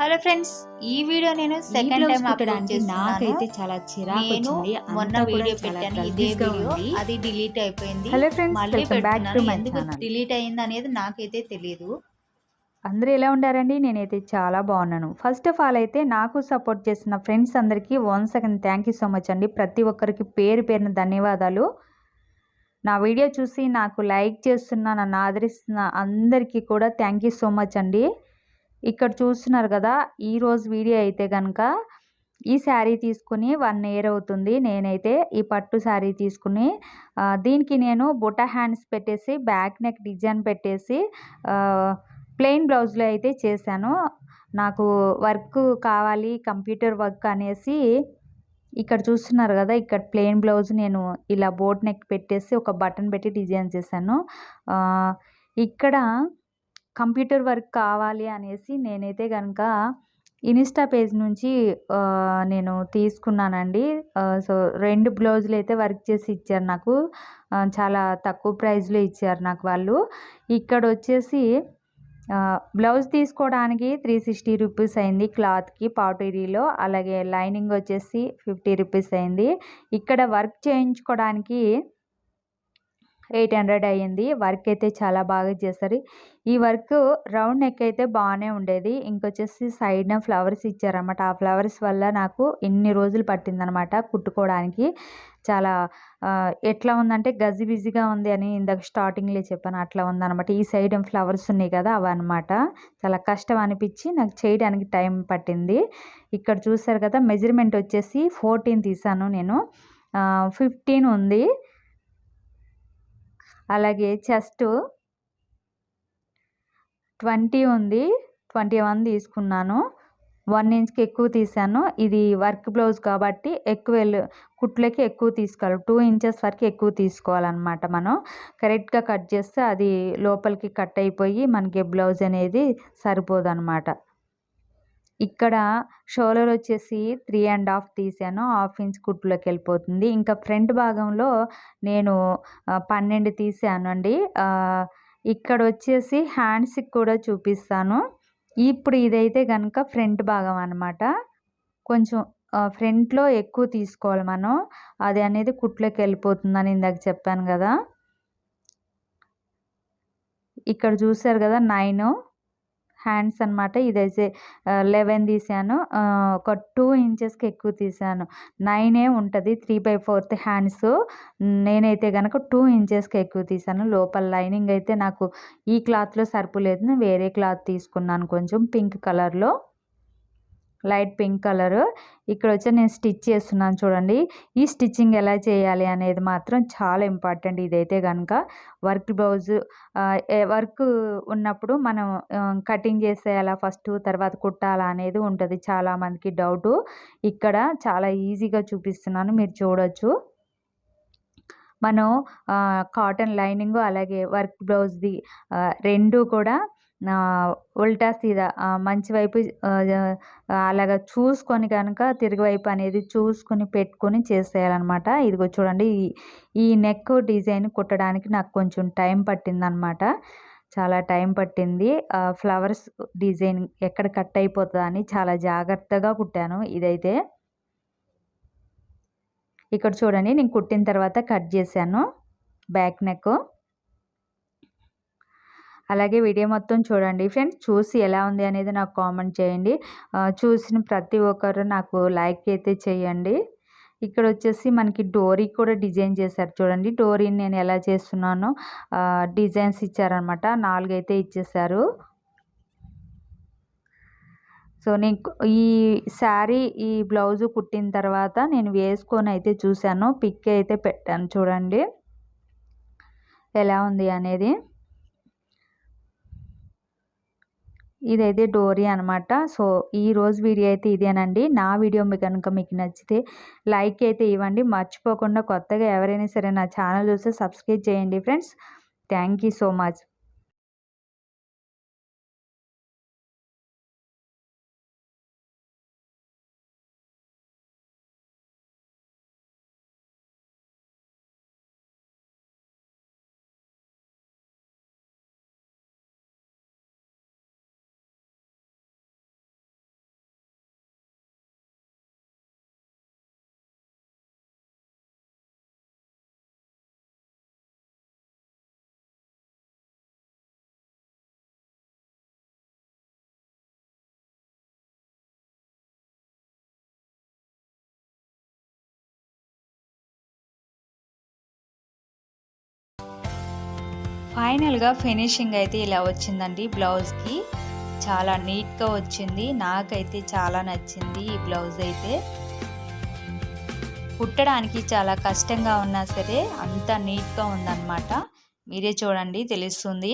Hello friends ఈ video నేను second time upload నాకైతే చాలా చిరాకు నేను వచ్చింది. మొన్న వీడియో పెట్టాను. ఇదే వీడియో అది డిలీట్ అయిపోయింది. హలో ఫ్రెండ్స్ మళ్ళీ మై ఎందుకు డిలీట్ అయింది అనేది నాకైతే తెలియదు అందరూ ఎలా ఉండారండి? నేనైతే చాలా బాగున్నాను. ఫస్ట్ ఆఫ్ ఆల్ అయితే నాకు సపోర్ట్ చేసిన ఫ్రెండ్స్ అందరికీ one second thank you so much అండి. ప్రతి ఒక్కరికి పేరు పేరున ధన్యవాదాలు. నా వీడియో చూసి నాకు లైక్ చేస్తున్న నన్ను ఆదరిస్తున్న అందరికీ కూడా థ్యాంక్ యూ సో మచ్ అండి. ఇక్కడ చూస్తున్నారు కదా ఈరోజు వీడియో అయితే కనుక ఈ శారీ తీసుకుని వన్ ఇయర్ అవుతుంది. నేనైతే ఈ పట్టు శారీ తీసుకుని దీనికి నేను బుట్ట హ్యాండ్స్ పెట్టేసి బ్యాక్ నెక్ డిజైన్ పెట్టేసి ప్లెయిన్ బ్లౌజ్లో అయితే చేశాను. నాకు వర్క్ కావాలి కంప్యూటర్ వర్క్ అనేసి ఇక్కడ చూస్తున్నారు కదా ఇక్కడ ప్లెయిన్ బ్లౌజ్ నేను ఇలా బోట్ నెక్ పెట్టేసి ఒక బటన్ పెట్టి డిజైన్ చేశాను. ఇక్కడ కంప్యూటర్ వర్క్ కావాలి అనేసి నేనైతే కనుక ఇన్స్టా పేజ్ నుంచి నేను తీసుకున్నానండి. సో రెండు బ్లౌజులు అయితే వర్క్ చేసి ఇచ్చారు నాకు. చాలా తక్కువ ప్రైస్లో ఇచ్చారు నాకు వాళ్ళు. ఇక్కడ వచ్చేసి బ్లౌజ్ తీసుకోవడానికి త్రీ సిక్స్టీ రూపీస్ అయింది క్లాత్కి పాటరీలో అలాగే లైనింగ్ వచ్చేసి ఫిఫ్టీ రూపీస్ అయింది. ఇక్కడ వర్క్ చేయించుకోవడానికి ఎయిట్ హండ్రెడ్ అయ్యింది. వర్క్ అయితే చాలా బాగా చేశారు. ఈ వర్క్ రౌండ్ నెక్ అయితే బాగానే ఉండేది. ఇంకొచ్చేసి సైడ్న ఫ్లవర్స్ ఇచ్చారన్నమాట. ఆ ఫ్లవర్స్ వల్ల నాకు ఇన్ని రోజులు పట్టిందనమాట కుట్టుకోవడానికి. చాలా ఎట్లా ఉందంటే గజిబిజిగా ఉంది అని ఇందాక స్టార్టింగ్లో చెప్పాను. అట్లా ఉందన్నమాట. ఈ సైడ్ ఫ్లవర్స్ ఉన్నాయి కదా అవి చాలా కష్టం అనిపించి నాకు చేయడానికి టైం పట్టింది. ఇక్కడ చూసారు కదా మెజర్మెంట్ వచ్చేసి ఫోర్టీన్ తీసాను నేను. ఫిఫ్టీన్ ఉంది. అలాగే చెస్ట్. ట్వంటీ ఉంది. ట్వంటీ వన్ తీసుకున్నాను. వన్ ఇంచ్కి ఎక్కువ తీసాను. ఇది వర్క్ బ్లౌజ్ కాబట్టి ఎక్కువ వెళ్ళు కుట్లకి ఎక్కువ తీసుకోవాలి. టూ ఇంచెస్ వరకు ఎక్కువ తీసుకోవాలన్నమాట మనం. కరెక్ట్గా కట్ చేస్తే అది లోపలికి కట్ అయిపోయి మనకి బ్లౌజ్ అనేది సరిపోదు అనమాట ఇక్కడ షోలర్ వచ్చేసి త్రీ అండ్ హాఫ్ తీసాను. హాఫ్ ఇంచ్ కుట్టులోకి వెళ్ళిపోతుంది ఇంకా ఫ్రంట్ భాగంలో నేను పన్నెండు తీసాను అండి ఇక్కడ వచ్చేసి హ్యాండ్స్కి కూడా చూపిస్తాను. ఇప్పుడు ఇదైతే కనుక ఫ్రంట్ భాగం అనమాట కొంచెం ఫ్రంట్లో ఎక్కువ తీసుకోవాలి మనం. అది అనేది కుట్లోకి వెళ్ళిపోతుందని ఇందాక చెప్పాను కదా. ఇక్కడ చూసారు కదా నైను హ్యాండ్స్ అనమాట ఇదైతే లెవెన్ తీసాను. ఒక టూ ఇంచెస్కి ఎక్కువ తీసాను. నైనే ఉంటుంది త్రీ బై ఫోర్త్ హ్యాండ్స్. నేనైతే కనుక టూ ఇంచెస్కి ఎక్కువ తీసాను. లోపల లైనింగ్ అయితే నాకు ఈ క్లాత్లో సరిపోలేదు. నేను వేరే క్లాత్ తీసుకున్నాను కొంచెం పింక్ కలర్లో. Light pink colour. ఇక్కడ వచ్చి నేను స్టిచ్ చేస్తున్నాను చూడండి. ఈ స్టిచ్చింగ్ ఎలా చేయాలి అనేది మాత్రం చాలా ఇంపార్టెంట్ ఇదైతే కనుక వర్క్ బ్లౌజ్ వర్క్ ఉన్నప్పుడు మనం కటింగ్ చేసేయాలా ఫస్ట్ తర్వాత కుట్టాలా అనేది ఉంటుంది చాలామందికి డౌటు. ఇక్కడ చాలా ఈజీగా చూపిస్తున్నాను మీరు చూడొచ్చు. మనం కాటన్ లైనింగ్ అలాగే వర్క్ బ్లౌజ్ది రెండు కూడా ఉల్టా సీదా మంచి వైపు అలాగ అలాగా చూసుకొని కనుక తిరిగి వైపు అనేది చూసుకొని పెట్టుకొని చేసేయాలన్నమాట. ఇదిగో చూడండి ఈ- ఈ నెక్ డిజైన్ కుట్టడానికి నాకు కొంచెం టైం పట్టిందనమాట చాలా టైం పట్టింది. ఫ్లవర్స్ డిజైన్ ఎక్కడ కట్ అయిపోతుందా అని చాలా జాగ్రత్తగా కుట్టాను ఇదైతే. ఇక్కడ చూడండి నేను కుట్టిన తర్వాత కట్ చేశాను బ్యాక్ నెక్. అలాగే వీడియో మొత్తం చూడండి. ఫ్రెండ్స్ చూసి ఎలా ఉంది అనేది నాకు కామెంట్ చేయండి. చూసిన ప్రతి ఒక్కరు నాకు లైక్ అయితే చేయండి. ఇక్కడ వచ్చేసి మనకి డోరీ కూడా డిజైన్ చేశారు చూడండి. డోరీని నేను ఎలా చేస్తున్నానో డిజైన్స్ ఇచ్చారనమాట నాలుగైతే ఇచ్చేసారు సో నేను ఈ శారీ ఈ బ్లౌజు కుట్టిన తర్వాత నేను వేసుకొని అయితే చూశాను. పిక్ అయితే పెట్టాను చూడండి. ఎలా ఉంది అనేది. ఇదైతే డోరీ అనమాట. సో ఈ రోజు వీడియో అయితే ఇదేనండి. నా వీడియో మీకు కనుక మీకు నచ్చితే లైక్ అయితే ఇవ్వండి. మర్చిపోకుండా కొత్తగా ఎవరైనా సరే నా ఛానల్ చూస్తే సబ్స్క్రైబ్ చేయండి friends. Thank you so much. ఫైనల్గా ఫినిషింగ్ అయితే ఇలా వచ్చిందండి బ్లౌజ్కి. చాలా నీట్గా వచ్చింది. నాకైతే చాలా నచ్చింది ఈ బ్లౌజ్ అయితే. కుట్టడానికి చాలా కష్టంగా ఉన్నా సరే అంత నీట్గా ఉందన్నమాట. మీరే చూడండి తెలుస్తుంది.